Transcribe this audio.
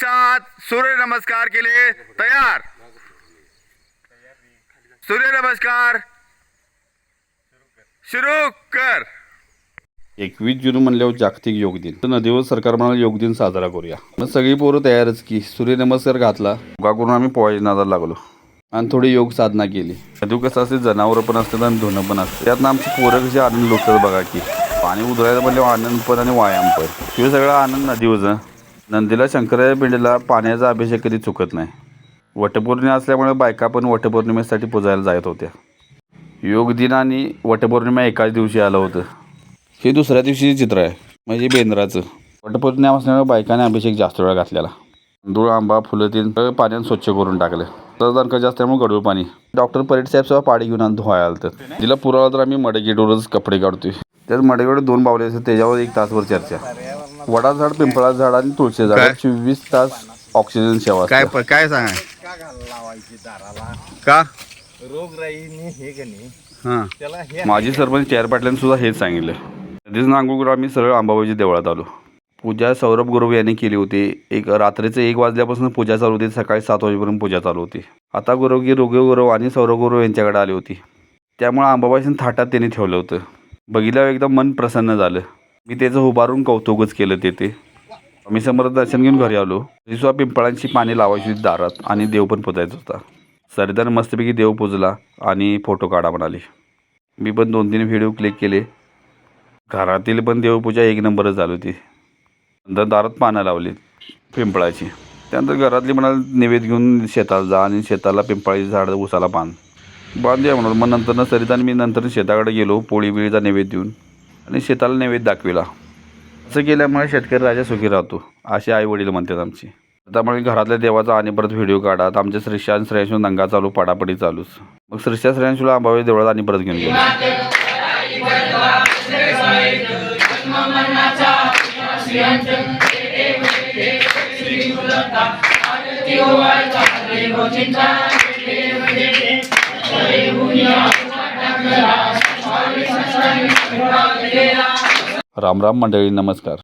साथ सूर्य नमस्कार केले तयार। सूर्य नमस्कार। सुरू कर। एकवीस जून म्हणल्यावर जागतिक योग दिन. तर नदीवर सरकार म्हणाले योग दिन साजरा करूया. मग सगळी पोरं तयारच की सूर्यनमस्कार घातला. योगा करून आम्ही नादाला लागलो. आणि थोडी योग साधना केली. नदी कसं असते जनावरं पण असतात आणि धुणं पण असतं त्यातनं आमची पोरं कशी आनंद लुटतात बघा की. पाणी उधळायचं म्हणल्यावर आनंद पण आणि व्यायाम पण. हे सगळा आनंद नदीवर नंदीला शंकराच्या पिंडीला पाण्याचा अभिषेक कधी चुकत नाही. वटपौर्णिमा असल्यामुळे बायका पण वटपौर्णिमेसाठी पुजायला जात होत्या. योग दिन आणि वटपौर्णिमा एकाच दिवशी आलं होतं. हे दुसऱ्या दिवशीचे चित्र आहे. म्हणजे बेंद्राचं. वटपौर्णिमा असल्यामुळे बायकाने अभिषेक जास्त वेळा घातलेला. तांदूळ आंबा फुलं तीन सगळं पाण्यानं स्वच्छ करून टाकलं. तर दणका जास्त त्यामुळे गडूळ पाणी. डॉक्टर परेड साहेब सुद्धा पाडी घेऊन आणि धुवायला आलं तिला पुरावा तर आम्ही मडगेटवरच कपडे काढतोय. त्यात मडगेवर दोन बावले असतात त्याच्यावर एक तासभर चर्चा. वडा झाड पिंपळा झाड आणि तुळशी झाड? चोवीस तास ऑक्सिजन सेवा काय. प- काय सांगा? का घाल लावायची दाराला? का? रोगराईने हे गणे हां. त्याला हे माजी सरपंच टी आर पाटलांनी सुद्धा हेच सांगितलं. नदीच करून आम्ही सरळ अंबाबाजी देवळात आलो. पूजा सौरभ गुरव यांनी केली होती. एक रात्रीचं एक वाजल्यापासून पूजा चालू होती. सकाळी सात वाजेपर्यंत पूजा चालू होती. आता गुरवगी रोगे गुरव आणि सौरभ गुरव यांच्याकडे आली होती. त्यामुळे अंबाबाईचं थाटात त्यांनी ठेवलं होतं. बघितल्यावर एकदम मन प्रसन्न झालं. मी त्याचं उभारून कौतुकच केलं तेथे. आम्ही समोर दर्शन घेऊन घरी आलो. रिसवा पिंपळांची पाणी लावायची होती दारात आणि देव पण पुजायचा होता. सरदार मस्तपैकी देव पुजला आणि फोटो काढा म्हणाले. मी पण दोन तीन व्हिडिओ क्लिक केले. घरातील पण देवपूजा एक नंबरच झाली होती. नंतर दारात पानं लावली पिंपळाची. त्यानंतर घरातली म्हणाल नैवेद्य घेऊन शेताला जा आणि शेताला पिंपळाची झाड उसाला बांध. बांधूया म्हणून मग नंतर सरिता मी नंतर शेताकडे गेलो. पोळी बिळीचा नैवेद्य देऊन. आणि शेताला नैवेद्य दाखविला. असं केल्यामुळे शेतकरी राजा सुखी राहतो असे आई वडील म्हणतात आमची. त्यामुळे घरातल्या देवाचा आणि परत व्हिडिओ काढा तर आमच्या श्रीशा आणि श्रेयांशू दंगा चालू पडापडी चालूच. मग श्रीशा श्रेयांशूला अंबाबाई देवळात आणि परत घेऊन गेलो. राम राम मंडळी नमस्कार.